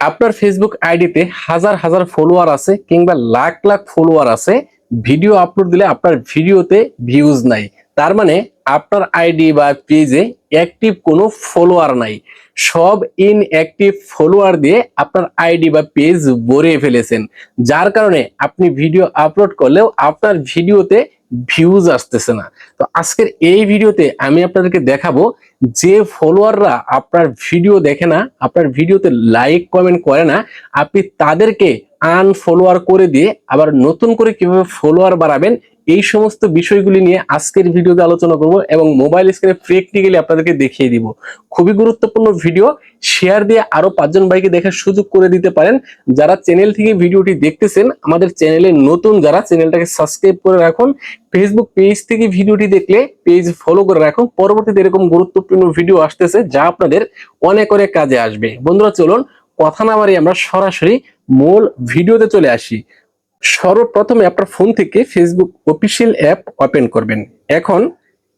আপনার ফেসবুক আইডিতে হাজার হাজার ফলোয়ার আছে কিংবা লাখ লাখ ফলোয়ার আছে ভিডিও আপলোড দিলে আপনার ভিডিওতে ভিউজ নাই। তার মানে আপনার আইডি বা পেজে অ্যাক্টিভ কোনো ফলোয়ার নাই। সব ইনঅ্যাক্টিভ ফলোয়ার দিয়ে আপনার আইডি বা পেজ ভরে ফেলেছেন। যার কারণে আপনি ভিডিও আপলোড করলেও আপনার ভিডিওতে ভিউজ আসতেছে না। তো আজকের এই ভিডিওতে আমি আপনাদেরকে দেখাবো যে ফলোয়াররা আপনার ভিডিও দেখে না, আপনার ভিডিওতে লাইক কমেন্ট করে না, আপনি তাদেরকে আনফলোয়ার করে দিয়ে আবার নতুন করে কীভাবে ফলোয়ার বাড়াবেন এই সমস্ত বিষয়গুলি নিয়ে আজকের ভিডিওতে আলোচনা করব এবং মোবাইল স্ক্রিনে প্র্যাকটিক্যালি আপনাদেরকে দেখিয়ে দিব। খুবই গুরুত্বপূর্ণ ভিডিও শেয়ার দিয়ে আরও পাঁচজন ভাইকে দেখার সুযোগ করে দিতে পারেন। যারা চ্যানেল থেকে ভিডিওটি দেখতেছেন, আমাদের চ্যানেলে নতুন যারা চ্যানেলটাকে সাবস্ক্রাইব করে রাখুন। ফেসবুক পেজ থেকে ভিডিওটি দেখলে পেজ ফলো করে রাখুন। পরবর্তীতে এরকম গুরুত্বপূর্ণ ভিডিও আসতেছে, যা আপনাদের অনেক অনেক কাজে আসবে। বন্ধুরা, চলুন, কথা না বাড়ি আমরা সরাসরি মূল ভিডিওতে চলে আসি। সর্বপ্রথমে আপনার ফোন থেকে ফেসবুক অফিসিয়াল অ্যাপ ওপেন করবেন। এখন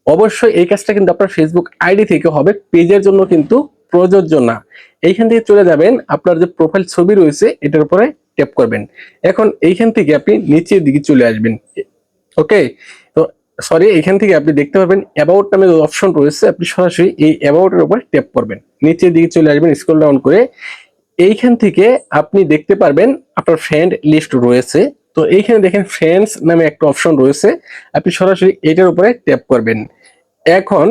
অবশ্যই এই কাজটা কিন্তু আপনার ফেসবুক আইডি থেকে হবে, পেজের জন্য কিন্তু প্রযোজ্য না। এইখান থেকে চলে যাবেন, আপনার যে প্রোফাইল ছবি রয়েছে, এটার উপরে ট্যাপ করবেন। এখন এইখান থেকে আপনি নিচের দিকে চলে আসবেন। ওকে তো সরি এখান থেকে আপনি দেখতে পাবেন অ্যাবাউট নামে অপশন রয়েছে, আপনি সরাসরি এই অ্যাবাউটের উপর ট্যাপ করবেন। নিচের দিকে চলে আসবেন স্ক্রল ডাউন করে এইখান থেকে আপনি দেখতে পারবেন আপনার ফ্রেন্ড লিস্ট রয়েছে। তো এইখানে দেখেন ফ্রেন্ডস নামে একটা অপশন রয়েছে। আপনি সরাসরি এটার উপরে ট্যাপ করবেন। এখন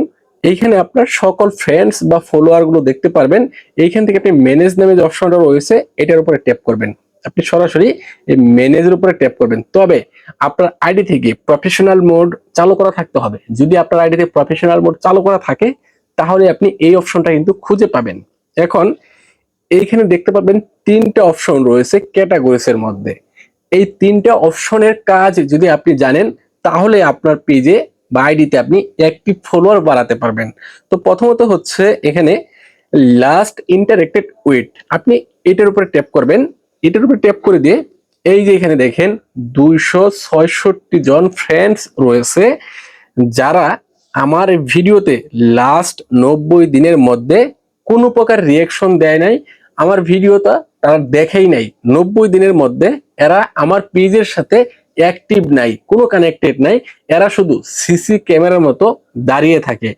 এইখানে আপনার সকল ফ্রেন্ডস বা ফলোয়ারগুলো দেখতে পারবেন। এইখান থেকে আপনি ম্যানেজ নামে যে অপশনটা রয়েছে, এটার উপরে ট্যাপ করবেন। আপনি সরাসরি এই ম্যানেজের উপরে ট্যাপ করবেন। তবে আপনার আইডি থেকে প্রফেশনাল মোড চালু করা থাকতে হবে। যদি আপনার আইডিতে প্রফেশনাল মোড চালু করা থাকে, তাহলে আপনি এই অপশনটা কিন্তু খুঁজে পাবেন। এখন এইখানে দেখতে পাবেন তিনটা অপশন রয়েছে ক্যাটাগরিজের মধ্যে। এই তিনটা অপশনের কাজ যদি আপনি জানেন, তাহলে আপনার পেজে বা আইডিতে আপনি অ্যাক্টিভ ফলোয়ার বাড়াতে পারবেন। তো প্রথমত হচ্ছে এখানে লাস্ট ইন্টারেক্টেড উইথ আপনি এটার উপরে ট্যাপ করবেন। এটার উপরে ট্যাপ করে দিয়ে এই যে এখানে দেখেন দুইশো ছয়ষট্টি জন ফ্রেন্ডস রয়েছে, যারা আমার ভিডিওতে লাস্ট নব্বই দিনের মধ্যে কোনো প্রকার রিয়াকশন দেয় নাই। আমার ভিডিওটা তারা দেখেই নাই। নব্বই দিনের মধ্যে এরা আমার পেজের সাথে অ্যাক্টিভ নাই, কোনো কানেক্টেড নাই। এরা শুধু সিসি ক্যামেরার মতো দাঁড়িয়ে থাকে।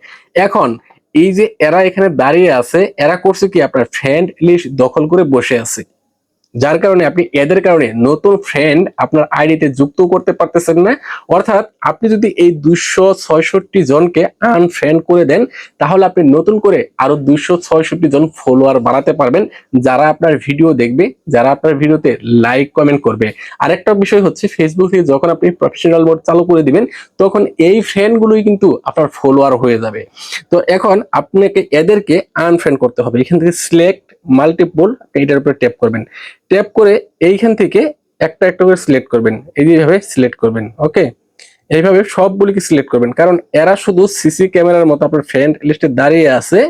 এখন এই যে এরা এখানে দাঁড়িয়ে আছে, এরা করছে কি, আপনার ফ্রেন্ড লিস্ট দখল করে বসে আছে। যার কারণে আপনি এদের কারণে নতুন ফ্রেন্ড আপনার আইডিতে যুক্ত করতে পারতেছেন না। অর্থাৎ আপনি যদি এই দুইশো ছয়ষট্টি জনকে আনফ্রেন্ড করে দেন, তাহলে আপনি নতুন করে আরও দুইশো ছয়ষট্টি জন ফলোয়ার বাড়াতে পারবেন, যারা আপনার ভিডিও দেখবে, যারা আপনার ভিডিওতে লাইক কমেন্ট করবে। আরেকটা বিষয় হচ্ছে ফেসবুকে যখন আপনি প্রফেশনাল মোড চালু করে দিবেন, তখন এই ফ্রেন্ডগুলোই কিন্তু আপনার ফলোয়ার হয়ে যাবে। তো এখন আপনাকে এদেরকে আনফ্রেন্ড করতে হবে। এখান থেকে সিলেক্ট মাল্টিপল এইটার উপরে ট্যাপ করবেন। ট্যাপ করে এইখান থেকে একটা একটা করে সিলেক্ট করবেন। এইভাবে সিলেক্ট করবেন ওকে এইভাবে সবগুলিকে সিলেক্ট করবেন। কারণ এরা শুধু সিসি ক্যামেরার মতো আপনার ফ্রেন্ড লিস্টে দাঁড়িয়ে আছে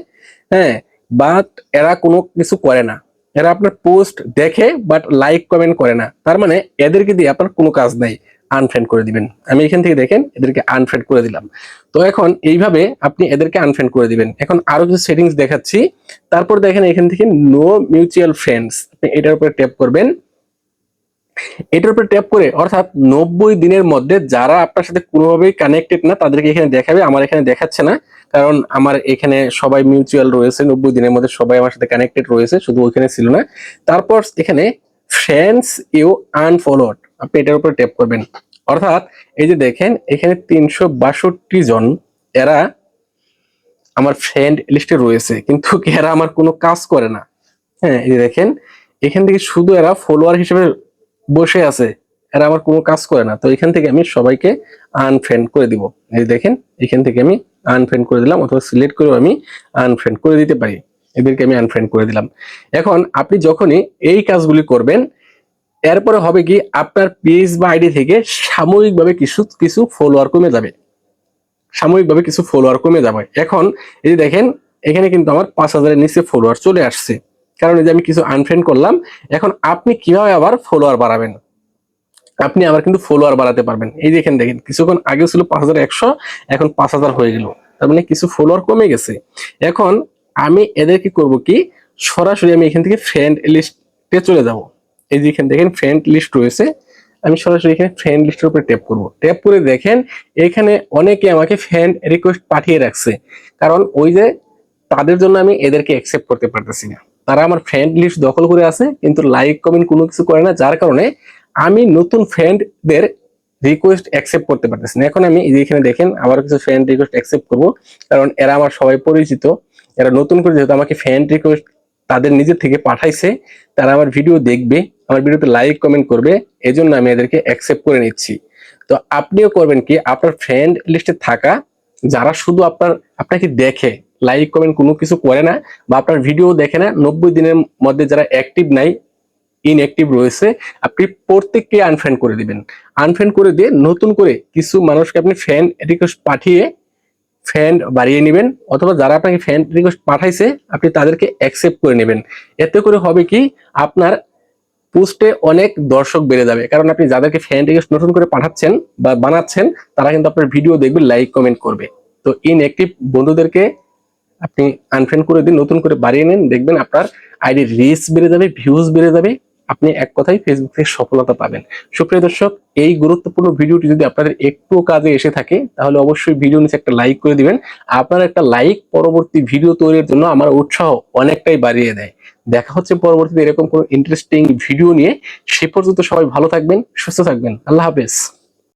হ্যাঁ? বাট এরা কোনো কিছু করে না। এরা আপনার পোস্ট দেখে বাট লাইক কমেন্ট করে না। তার মানে এদেরকে দিয়ে আপনার কোনো কাজ নাই। আনফ্রেন্ড করে দিবেন। আমি এখান থেকে দেখেন, এদেরকে আনফ্রেন্ড করে দিলাম। তো এখন এইভাবে আপনি এদেরকে আনফ্রেন্ড করে দিবেন। এখন আরও কিছু সেটিংস দেখাচ্ছি। তারপর দেখেন এখান থেকে নো মিউচুয়াল ফ্রেন্ডস আপনি এটার উপরে ট্যাপ করবেন। এটার উপরে ট্যাপ করে, অর্থাৎ নব্বই দিনের মধ্যে যারা আপনার সাথে কোনোভাবেই কানেক্টেড না, তাদেরকে এখানে দেখাবে। আমার এখানে দেখাচ্ছে না, কারণ আমার এখানে সবাই মিউচুয়াল রয়েছে। নব্বই দিনের মধ্যে সবাই আমার সাথে কানেক্টেড রয়েছে, শুধু ওইখানে ছিল না। তারপর এখানে ফ্রেন্ডস ইউ আনফলোড আপনি এটার উপরে ট্যাপ করবেন। অর্থাৎ এই যে দেখেন, এখানে তিনশো বাষট্টি জন এরা আমার ফ্রেন্ড লিস্টে রয়েছে, কিন্তু এরা আমার কোনো কাজ করে না। হ্যাঁ এই যে দেখেন, এখান থেকে শুধু এরা ফলোয়ার হিসেবে বসে আছে, এরা আমার কোনো কাজ করে না। তো এখান থেকে আমি সবাইকে আনফ্রেন্ড করে দিব। এই দেখেন, এখান থেকে আমি আনফ্রেন্ড করে দিলাম, অথবা সিলেক্ট করেও আমি আনফ্রেন্ড করে দিতে পারি। এদেরকে আমি আনফ্রেন্ড করে দিলাম। এখন আপনি যখনই এই কাজগুলি করবেন এরপরে হবে কি, আপনার পেজ বা আইডি থেকে সাময়িকভাবে কিছু কিছু ফলোয়ার কমে যাবে। সাময়িকভাবে কিছু ফলোয়ার কমে যাবে। এখন এই যে দেখেন, এখানে কিন্তু আমার পাঁচ হাজারের নিচে ফলোয়ার চলে আসছে। কারণ এই যে আমি কিছু আনফ্রেন্ড করলাম, এখন আপনি কীভাবে আবার ফলোয়ার বাড়াবেন? আপনি আবার কিন্তু ফলোয়ার বাড়াতে পারবেন। এই যে এখানে দেখেন, কিছুক্ষণ আগে ছিল পাঁচ হাজার একশো, এখন পাঁচ হাজার হয়ে গেল। তার মানে কিছু ফলোয়ার কমে গেছে। এখন আমি এদেরকে করব কি, সরাসরি আমি এখান থেকে ফ্রেন্ড লিস্টে চলে যাব। এই যে এখানে দেখেন ফ্রেন্ড লিস্ট রয়েছে, আমি সরাসরি এখানে ফ্রেন্ড লিস্টের উপরে ট্যাপ করব। ট্যাপ করে দেখেন, এখানে অনেকে আমাকে ফ্রেন্ড রিকোয়েস্ট পাঠিয়ে রাখছে। কারণ ওই যে তাদের জন্য আমি এদেরকে অ্যাকসেপ্ট করতে পারতেছি না। তারা আমার ফ্রেন্ড লিস্ট দখল করে আছে, কিন্তু লাইক কমেন্ট কোনো কিছু করে না, যার কারণে আমি নতুন ফ্রেন্ডদের রিকোয়েস্ট অ্যাকসেপ্ট করতে পারতেছি না। এখন আমি এখানে দেখেন আবার কিছু ফ্রেন্ড রিকোয়েস্ট অ্যাকসেপ্ট করব। কারণ এরা আমার সবাই পরিচিত। এরা নতুন করে যেহেতু আমাকে ফ্রেন্ড রিকোয়েস্ট তাদের নিজের থেকে পাঠাইছে, তারা আমার ভিডিও দেখবে। আমার ভিডিওতে লাইক কমেন্ট করবে, এজন্য আমি এদেরকে অ্যাকসেপ্ট করে নিচ্ছি। তো আপনিও করবেন কি, আপনার ফ্রেন্ড লিস্টে থাকা, যারা শুধু আপনার, আপনাকে দেখে লাইক কমেন্ট কোনো কিছু করে না, বা আপনার ভিডিও দেখে না, নব্বই দিনের মধ্যে যারা অ্যাক্টিভ নাই ইনঅ্যাক্টিভ রয়েছে, আপনি প্রত্যেককে আনফ্রেন্ড করে দিবেন। আনফ্রেন্ড করে দিয়ে নতুন করে কিছু মানুষকে আপনি ফ্রেন্ড রিকোয়েস্ট পাঠিয়ে ফ্রেন্ড বাড়িয়ে নেবেন, অথবা যারা আপনাকে ফ্রেন্ড রিকোয়েস্ট পাঠাইছে, আপনি তাদেরকে অ্যাকসেপ্ট করে নেবেন। এতে করে হবে কি, আপনার পোস্টে অনেক দর্শক বেড়ে যাবে। কারণ আপনি যাদেরকে ফ্রেন্ড রিকোয়েস্ট নতুন করে পাঠাচ্ছেন বা বানাচ্ছেন, তারা কিন্তু আপনার ভিডিও দেখবে লাইক কমেন্ট করবে। তো ইনঅ্যাক্টিভ বন্ধুদেরকে আপনি আনফ্রেন্ড করে দিন, নতুন করে বাড়িয়ে নিন, দেখবেন আপনার আইডি রিচ বেড়ে যাবে ভিউজ বেড়ে যাবে। আপনি এক কথায় ফেসবুক থেকে সফলতা পাবেন। সুপ্রিয় দর্শক, এই গুরুত্বপূর্ণ ভিডিওটি যদি আপনাদের একটু কাজে এসে থাকে, তাহলে অবশ্যই ভিডিও নিচে একটা লাইক করে দিবেন। আপনার একটা লাইক পরবর্তী ভিডিও তৈরির জন্য আমার উৎসাহ অনেকটাই বাড়িয়ে দেয়। দেখা হচ্ছে পরবর্তীতে এরকম কোনো ইন্টারেস্টিং ভিডিও নিয়ে। সে পর্যন্ত সবাই ভালো থাকবেন, সুস্থ থাকবেন। আল্লাহ হাফেজ।